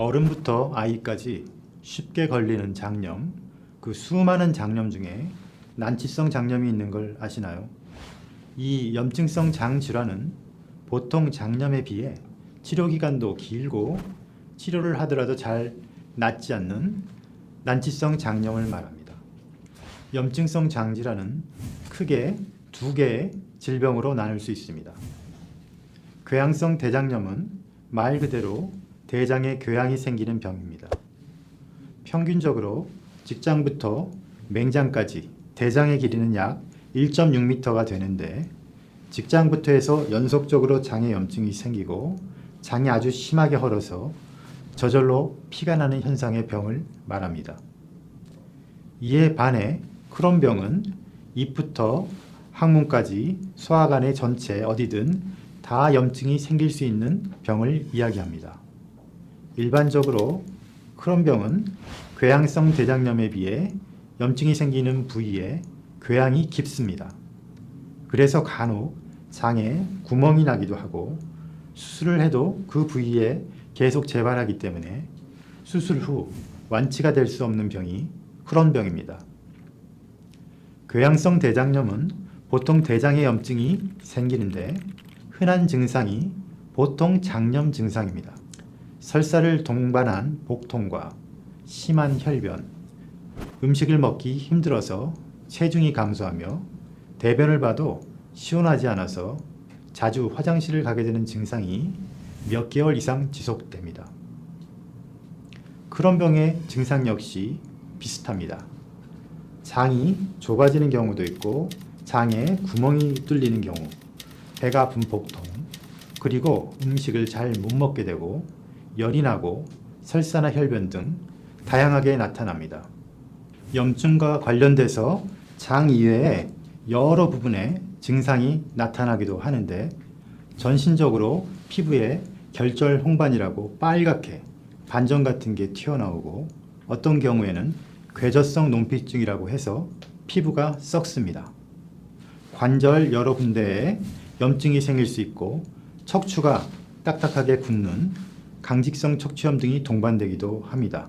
어른부터 아이까지 쉽게 걸리는 장염, 그 수많은 장염 중에 난치성 장염이 있는 걸 아시나요? 이 염증성 장 질환은 보통 장염에 비해 치료 기간도 길고 치료를 하더라도 잘 낫지 않는 난치성 장염을 말합니다. 염증성 장 질환은 크게 두 개의 질병으로 나눌 수 있습니다. 궤양성 대장염은 말 그대로 대장에 궤양이 생기는 병입니다. 평균적으로 직장부터 맹장까지 대장의 길이는 약 1.6m가 되는데 직장부터 해서 연속적으로 장에 염증이 생기고 장이 아주 심하게 헐어서 저절로 피가 나는 현상의 병을 말합니다. 이에 반해 크론병은 입부터 항문까지 소화관의 전체 어디든 다 염증이 생길 수 있는 병을 이야기합니다. 일반적으로 크론병은 궤양성 대장염에 비해 염증이 생기는 부위에 궤양이 깊습니다. 그래서 간혹 장에 구멍이 나기도 하고 수술을 해도 그 부위에 계속 재발하기 때문에 수술 후 완치가 될 수 없는 병이 크론병입니다. 궤양성 대장염은 보통 대장에 염증이 생기는데 흔한 증상이 보통 장염 증상입니다. 설사를 동반한 복통과 심한 혈변, 음식을 먹기 힘들어서 체중이 감소하며 대변을 봐도 시원하지 않아서 자주 화장실을 가게 되는 증상이 몇 개월 이상 지속됩니다. 크론병의 증상 역시 비슷합니다. 장이 좁아지는 경우도 있고 장에 구멍이 뚫리는 경우, 배가 아픈 복통, 그리고 음식을 잘 못 먹게 되고 열이 나고 설사나 혈변 등 다양하게 나타납니다. 염증과 관련돼서 장 이외에 여러 부분에 증상이 나타나기도 하는데 전신적으로 피부에 결절 홍반이라고 빨갛게 반점 같은 게 튀어나오고 어떤 경우에는 궤저성 농피증이라고 해서 피부가 썩습니다. 관절 여러 군데에 염증이 생길 수 있고 척추가 딱딱하게 굳는 강직성 척추염 등이 동반되기도 합니다.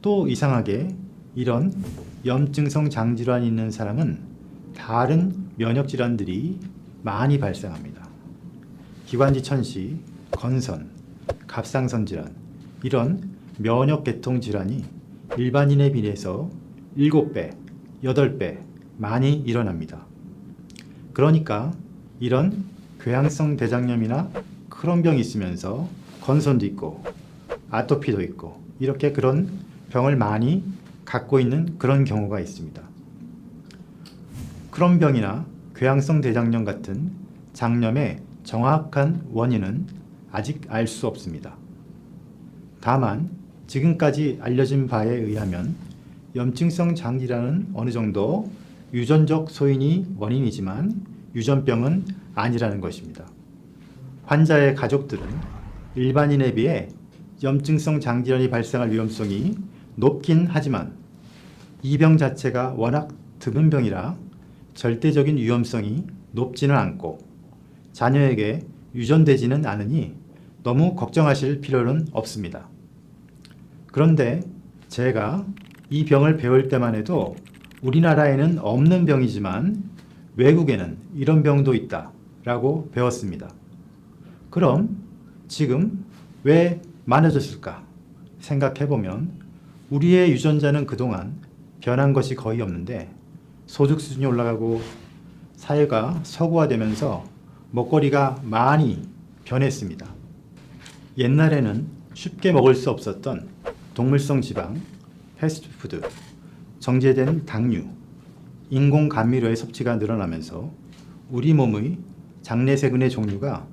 또 이상하게 이런 염증성 장질환이 있는 사람은 다른 면역 질환들이 많이 발생합니다. 기관지 천시, 건선, 갑상선 질환 이런 면역 계통 질환이 일반인에 비해서 7배, 8배 많이 일어납니다. 그러니까 이런 궤양성 대장염이나 크론병이 있으면서 건선도 있고 아토피도 있고 이렇게 그런 병을 많이 갖고 있는 그런 경우가 있습니다. 크론병이나 궤양성 대장염 같은 장염의 정확한 원인은 아직 알 수 없습니다. 다만 지금까지 알려진 바에 의하면 염증성 장기라는 어느 정도 유전적 소인이 원인이지만 유전병은 아니라는 것입니다. 환자의 가족들은 일반인에 비해 염증성 장질환이 발생할 위험성이 높긴 하지만 이 병 자체가 워낙 드문 병이라 절대적인 위험성이 높지는 않고 자녀에게 유전되지는 않으니 너무 걱정하실 필요는 없습니다. 그런데 제가 이 병을 배울 때만 해도 우리나라에는 없는 병이지만 외국에는 이런 병도 있다 라고 배웠습니다. 그럼 지금 왜 많아졌을까 생각해 보면 우리의 유전자는 그동안 변한 것이 거의 없는데 소득 수준이 올라가고 사회가 서구화되면서 먹거리가 많이 변했습니다. 옛날에는 쉽게 먹을 수 없었던 동물성 지방, 패스트푸드, 정제된 당류, 인공 감미료의 섭취가 늘어나면서 우리 몸의 장내세균의 종류가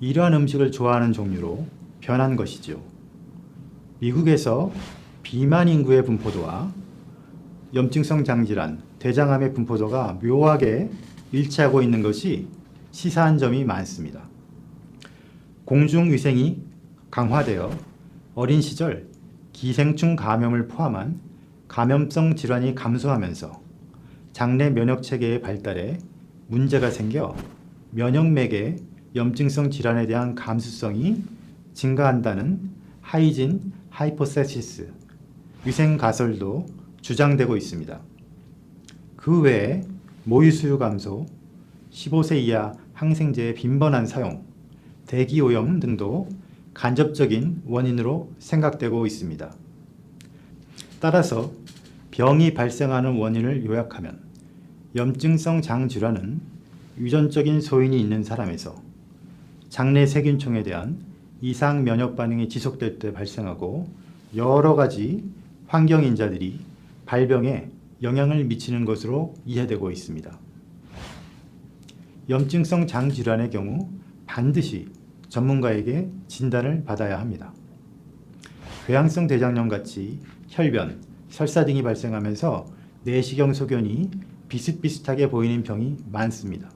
이러한 음식을 좋아하는 종류로 변한 것이죠. 미국에서 비만 인구의 분포도와 염증성 장질환, 대장암의 분포도가 묘하게 일치하고 있는 것이 시사한 점이 많습니다. 공중위생이 강화되어 어린 시절 기생충 감염을 포함한 감염성 질환이 감소하면서 장내 면역 체계의 발달에 문제가 생겨 면역맥의 염증성 질환에 대한 감수성이 증가한다는 하이진 하이포세시스 위생 가설도 주장되고 있습니다. 그 외에 모유 수유 감소, 15세 이하 항생제의 빈번한 사용, 대기 오염 등도 간접적인 원인으로 생각되고 있습니다. 따라서 병이 발생하는 원인을 요약하면 염증성 장질환은 유전적인 소인이 있는 사람에서 장내 세균총에 대한 이상 면역 반응이 지속될 때 발생하고 여러 가지 환경 인자들이 발병에 영향을 미치는 것으로 이해되고 있습니다. 염증성 장 질환의 경우 반드시 전문가에게 진단을 받아야 합니다. 궤양성 대장염 같이 혈변, 설사 등이 발생하면서 내시경 소견이 비슷비슷하게 보이는 병이 많습니다.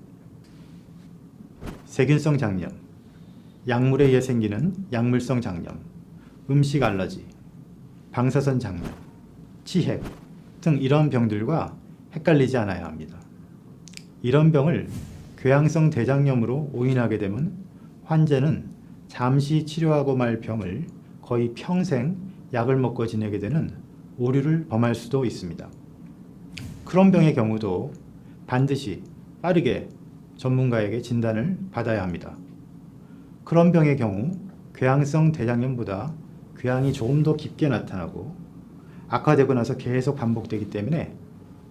세균성 장염, 약물에 의해 생기는 약물성 장염, 음식 알러지, 방사선 장염, 치핵 등 이런 병들과 헷갈리지 않아야 합니다. 이런 병을 궤양성 대장염으로 오인하게 되면 환자는 잠시 치료하고 말 병을 거의 평생 약을 먹고 지내게 되는 오류를 범할 수도 있습니다. 그런 병의 경우도 반드시 빠르게 전문가에게 진단을 받아야 합니다. 그런 병의 경우 궤양성 대장염보다 궤양이 조금 더 깊게 나타나고 악화되고 나서 계속 반복되기 때문에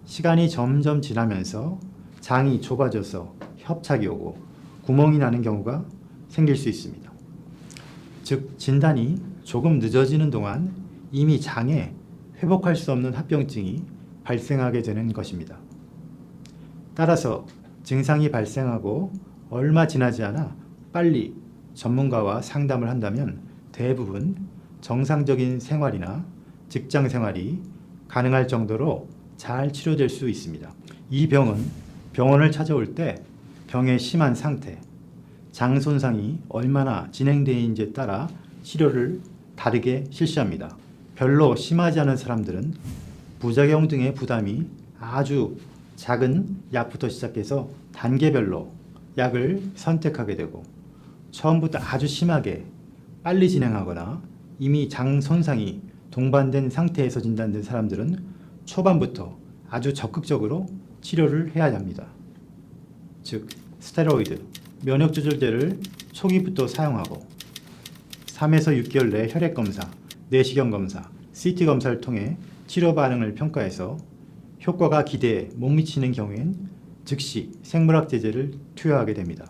시간이 점점 지나면서 장이 좁아져서 협착이 오고 구멍이 나는 경우가 생길 수 있습니다. 즉 진단이 조금 늦어지는 동안 이미 장에 회복할 수 없는 합병증이 발생하게 되는 것입니다. 따라서 증상이 발생하고 얼마 지나지 않아 빨리 전문가와 상담을 한다면 대부분 정상적인 생활이나 직장 생활이 가능할 정도로 잘 치료될 수 있습니다. 이 병은 병원을 찾아올 때 병의 심한 상태, 장 손상이 얼마나 진행되는지에 따라 치료를 다르게 실시합니다. 별로 심하지 않은 사람들은 부작용 등의 부담이 아주 작은 약부터 시작해서 단계별로 약을 선택하게 되고 처음부터 아주 심하게 빨리 진행하거나 이미 장 손상이 동반된 상태에서 진단된 사람들은 초반부터 아주 적극적으로 치료를 해야 합니다. 즉 스테로이드, 면역 조절제를 초기부터 사용하고 3에서 6개월 내 혈액 검사, 내시경 검사, CT 검사를 통해 치료 반응을 평가해서 효과가 기대에 못 미치는 경우엔 즉시 생물학 제제를 투여하게 됩니다.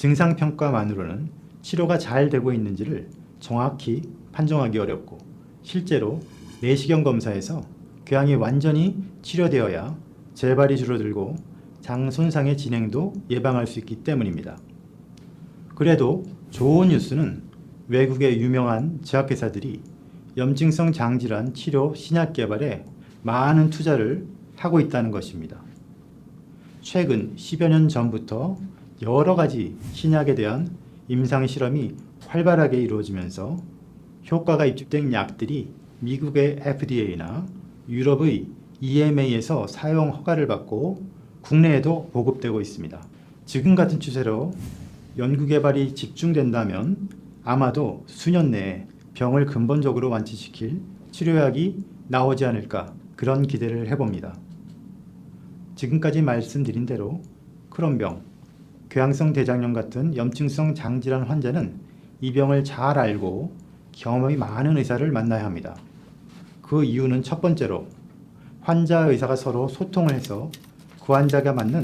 증상 평가만으로는 치료가 잘 되고 있는지를 정확히 판정하기 어렵고 실제로 내시경 검사에서 궤양이 완전히 치료되어야 재발이 줄어들고 장 손상의 진행도 예방할 수 있기 때문입니다. 그래도 좋은 뉴스는 외국의 유명한 제약회사들이 염증성 장질환 치료 신약 개발에 많은 투자를 하고 있다는 것입니다. 최근 10여 년 전부터 여러 가지 신약에 대한 임상 실험이 활발하게 이루어지면서 효과가 입증된 약들이 미국의 FDA나 유럽의 EMA에서 사용 허가를 받고 국내에도 보급되고 있습니다. 지금 같은 추세로 연구 개발이 집중된다면 아마도 수년 내에 병을 근본적으로 완치시킬 치료약이 나오지 않을까 그런 기대를 해봅니다. 지금까지 말씀드린 대로 크론병, 궤양성 대장염 같은 염증성 장질환 환자는 이 병을 잘 알고 경험이 많은 의사를 만나야 합니다. 그 이유는 첫 번째로 환자 의사가 서로 소통을 해서 그 환자가 맞는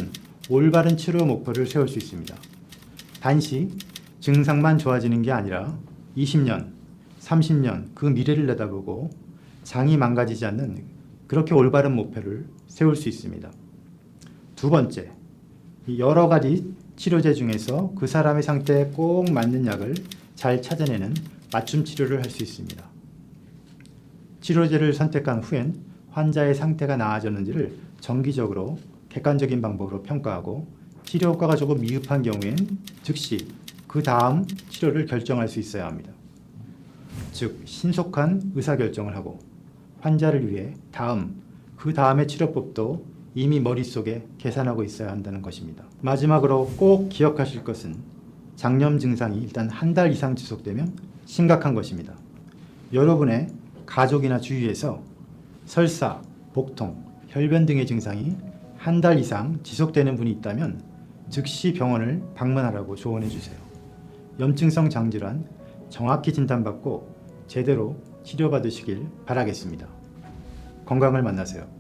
올바른 치료 목표를 세울 수 있습니다. 단시 증상만 좋아지는 게 아니라 20년, 30년 그 미래를 내다보고 장이 망가지지 않는 그렇게 올바른 목표를 세울 수 있습니다. 두 번째, 여러 가지 치료제 중에서 그 사람의 상태에 꼭 맞는 약을 잘 찾아내는 맞춤 치료를 할 수 있습니다. 치료제를 선택한 후엔 환자의 상태가 나아졌는지를 정기적으로 객관적인 방법으로 평가하고 치료 효과가 조금 미흡한 경우엔 즉시 그 다음 치료를 결정할 수 있어야 합니다. 즉 신속한 의사결정을 하고 환자를 위해 다음 그 다음의 치료법도 이미 머릿속에 계산하고 있어야 한다는 것입니다. 마지막으로 꼭 기억하실 것은 장염 증상이 일단 한 달 이상 지속되면 심각한 것입니다. 여러분의 가족이나 주위에서 설사, 복통, 혈변 등의 증상이 한 달 이상 지속되는 분이 있다면 즉시 병원을 방문하라고 조언해 주세요. 염증성 장질환 정확히 진단받고 제대로 치료받으시길 바라겠습니다. 건강을 만나세요.